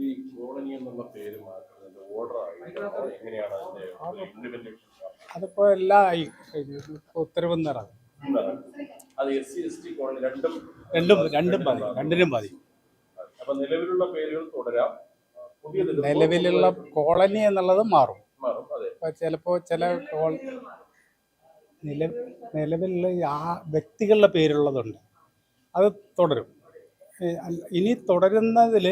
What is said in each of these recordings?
ഈ കോളനി എന്നുള്ള പേര് മാറ്റുന്നത് ഓർഡർ എങ്ങനെയാണ് അതിന്റെ ഇംപ്ലിമെന്റേഷൻ അതിപ്പോ എല്ലാം ഉത്തരവ് നിറങ്ങും അത്. S C S T colony രണ്ടും രണ്ടും രണ്ടും രണ്ടിനും അപ്പൊ നിലവിലുള്ള പേരുകൾ തുടരാം. നിലവിലുള്ള കോളനി എന്നുള്ളത് മാറും. മാറും അതെ. ഇപ്പൊ ചിലപ്പോ ചില കോൾ നില നിലവിലുള്ള ഈ ആ വ്യക്തികളുടെ പേരുള്ളതുണ്ട്. അത് തുടരും. ഇനി തുടരുന്നതിൽ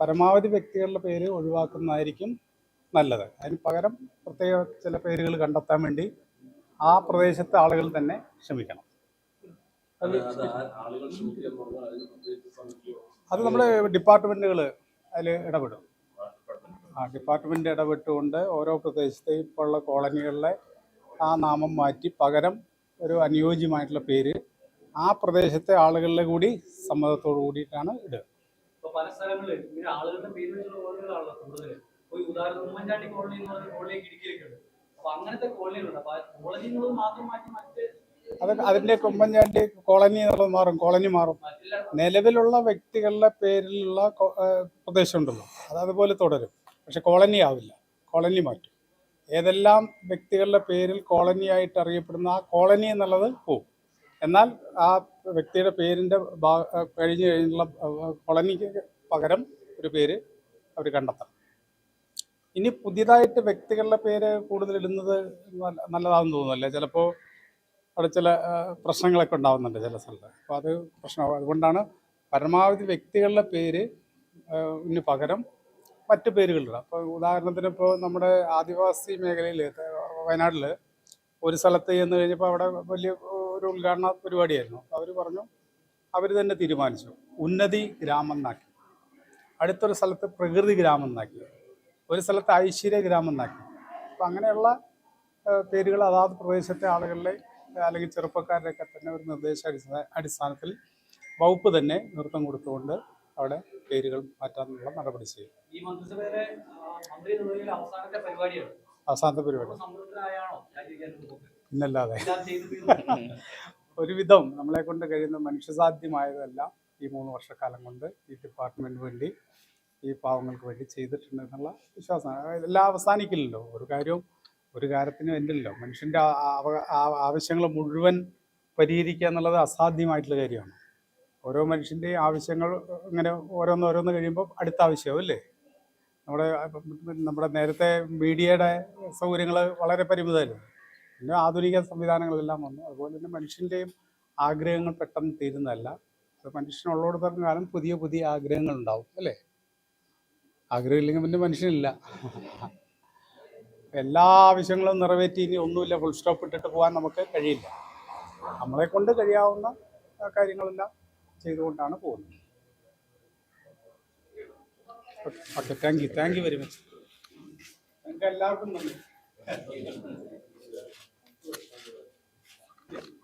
പരമാവധി വ്യക്തികളുടെ പേര് ഒഴിവാക്കുന്നതായിരിക്കും നല്ലത്. അതിന് പകരം പ്രത്യേക ചില പേരുകൾ കണ്ടെത്താൻ വേണ്ടി ആ പ്രദേശത്തെ ആളുകൾ തന്നെ ശ്രമിക്കണം. അത് നമ്മുടെ ഡിപ്പാർട്ട്മെന്റുകൾ നമ്മൾ ഡിപ്പാർട്ട്മെന്റുകൾ അതിൽ ഇടപെടും ആ, ഡിപ്പാർട്ട്മെന്റ് ആ ഡിപ്പാർട്ട്മെന്റ് ഇടപെട്ടുകൊണ്ട് ഓരോ പ്രദേശത്തെയും ഇപ്പോൾ ഉള്ള കോളനികളിലെ ആ നാമം മാറ്റി പകരം ഒരു അനുയോജ്യമായിട്ടുള്ള പേര് ആ പ്രദേശത്തെ ആളുകളുടെ കൂടി സമ്മതത്തോടു കൂടിയിട്ടാണ് ഇടുക. പല സ്ഥലങ്ങളിൽ ഇങ്ങനെ ആളുകളുടെ പേര് വെച്ചുള്ള കോളനികളാണല്ലോ കൂടുതൽ ഒരു ഉദാഹരണം ഉമ്മൻചാണ്ടി കോളനി എന്ന് പറഞ്ഞ കോളനിയൊക്കെ ഇടുക്കിയിലൊക്കെ ഉണ്ട് അപ്പൊ അങ്ങനത്തെ കോളനികളുണ്ട്. അപ്പൊ കോളനികൾ മാത്രം മാറ്റി മറ്റ് അത് അതിന്റെ കോളനി എന്നുള്ളത് മാറും കോളനി മാറും. നിലവിലുള്ള വ്യക്തികളുടെ പേരിലുള്ള പ്രദേശം ഉണ്ടല്ലോ പ്രദേശമുണ്ടല്ലോ. അത് അതുപോലെ തുടരും. പക്ഷെ കോളനി ആവില്ല. കോളനി മാറ്റും. ഏതെല്ലാം വ്യക്തികളുടെ പേരിൽ കോളനി ആയിട്ട് അറിയപ്പെടുന്ന ആ കോളനി എന്നുള്ളത് പോവും. എന്നാൽ ആ വ്യക്തിയുടെ പേരിന്റെ കഴിഞ്ഞ് കഴിഞ്ഞുള്ള കോളനിക്ക് പകരം ഒരു പേര് അവർ കണ്ടെത്തണം. ഇനി പുതിയതായിട്ട് വ്യക്തികളുടെ പേര് കൂടുതൽ ഇടുന്നത് നല്ല- നല്ലതാണെന്ന് തോന്നുന്നല്ലേ ചിലപ്പോൾ അവിടെ ചില പ്രശ്നങ്ങളൊക്കെ ഉണ്ടാവുന്നുണ്ട് ചില സ്ഥലത്ത്. അപ്പോൾ അത് പ്രശ്നമാകും അതുകൊണ്ടാണ് പരമാവധി വ്യക്തികളുടെ പേര് ഇന് പകരം മറ്റു പേരുകളിടാം അപ്പോൾ ഉദാഹരണത്തിന് ഇപ്പോൾ നമ്മുടെ ആദിവാസി മേഖലയിൽ വയനാട്ടിൽ ഒരു സ്ഥലത്ത് ചെന്ന് കഴിഞ്ഞപ്പോൾ അവിടെ വലിയ ഒരു ഉദ്ഘാടന പരിപാടിയായിരുന്നു. അവർ പറഞ്ഞു അവർ തന്നെ തീരുമാനിച്ചു. ഉന്നതി ഗ്രാമം എന്നാക്കി അടുത്തൊരു സ്ഥലത്ത് പ്രകൃതി ഗ്രാമം എന്നാക്കി ഒരു സ്ഥലത്ത് ഐശ്വര്യ ഗ്രാമം എന്നാക്കി അപ്പം അങ്ങനെയുള്ള പേരുകൾ അതാത് പ്രദേശത്തെ ആളുകളിലെ അല്ലെങ്കിൽ ചെറുപ്പക്കാരുടെയൊക്കെ തന്നെ ഒരു നിർദ്ദേശ അടിസ്ഥാന അടിസ്ഥാനത്തിൽ വകുപ്പ് തന്നെ നൃത്തം കൊടുത്തുകൊണ്ട് അവിടെ പേരുകൾ മാറ്റാനുള്ള നടപടി ചെയ്യും ഈ മന്ത്രിസഭയിലെ മന്ത്രി അവസാനത്തെ പരിപാടിയാണ്. അവസാനത്തെ പരിപാടി. ഇന്നല്ലാതെ എല്ലാം ഒരുവിധം നമ്മളെ കൊണ്ട് കഴിയുന്ന മനുഷ്യസാധ്യമായതെല്ലാം ഈ മൂന്ന് വർഷക്കാലം കൊണ്ട് ഈ ഡിപ്പാർട്ട്മെന്റ് വേണ്ടി ഈ പാവങ്ങൾക്ക് വേണ്ടി ചെയ്തിട്ടുണ്ട് എന്നുള്ള വിശ്വാസമാണ് എല്ലാം അവസാനിക്കില്ലല്ലോ. ഒരു കാര്യവും ഒരു കാര്യത്തിനും എന്തല്ലോ മനുഷ്യന്റെ ആവശ്യങ്ങൾ മുഴുവൻ പരിഹരിക്കുക എന്നുള്ളത് അസാധ്യമായിട്ടുള്ള കാര്യമാണ്. ഓരോ മനുഷ്യന്റെയും ആവശ്യങ്ങൾ ഇങ്ങനെ ഓരോന്ന് ഓരോന്ന് കഴിയുമ്പോൾ അടുത്ത ആവശ്യമാവും അല്ലേ? നമ്മുടെ നമ്മുടെ നേരത്തെ മീഡിയയുടെ സൗകര്യങ്ങൾ വളരെ പരിമിതമായിരുന്നു. പിന്നെ ആധുനിക സംവിധാനങ്ങളെല്ലാം വന്നു. അതുപോലെ തന്നെ മനുഷ്യന്റെയും ആഗ്രഹങ്ങൾ പെട്ടെന്ന് തീരുന്നതല്ല. അത് മനുഷ്യനുള്ളോടത്തോളം കാലം പുതിയ പുതിയ ആഗ്രഹങ്ങൾ ഉണ്ടാവും അല്ലേ? ആഗ്രഹമില്ലെങ്കിൽ പിന്നെ മനുഷ്യനില്ല. എല്ലാ ആവശ്യങ്ങളും നിറവേറ്റി ഇനി ഒന്നുമില്ല ഫുൾ സ്റ്റോപ്പ് ഇട്ടിട്ട് പോകാൻ നമുക്ക് കഴിയില്ല. നമ്മളെ കൊണ്ട് കഴിയാവുന്ന കാര്യങ്ങളെല്ലാം ചെയ്തുകൊണ്ടാണ് പോകുന്നത്. Okay thank you thank you very much എല്ലാവർക്കും നന്ദി. Yeah.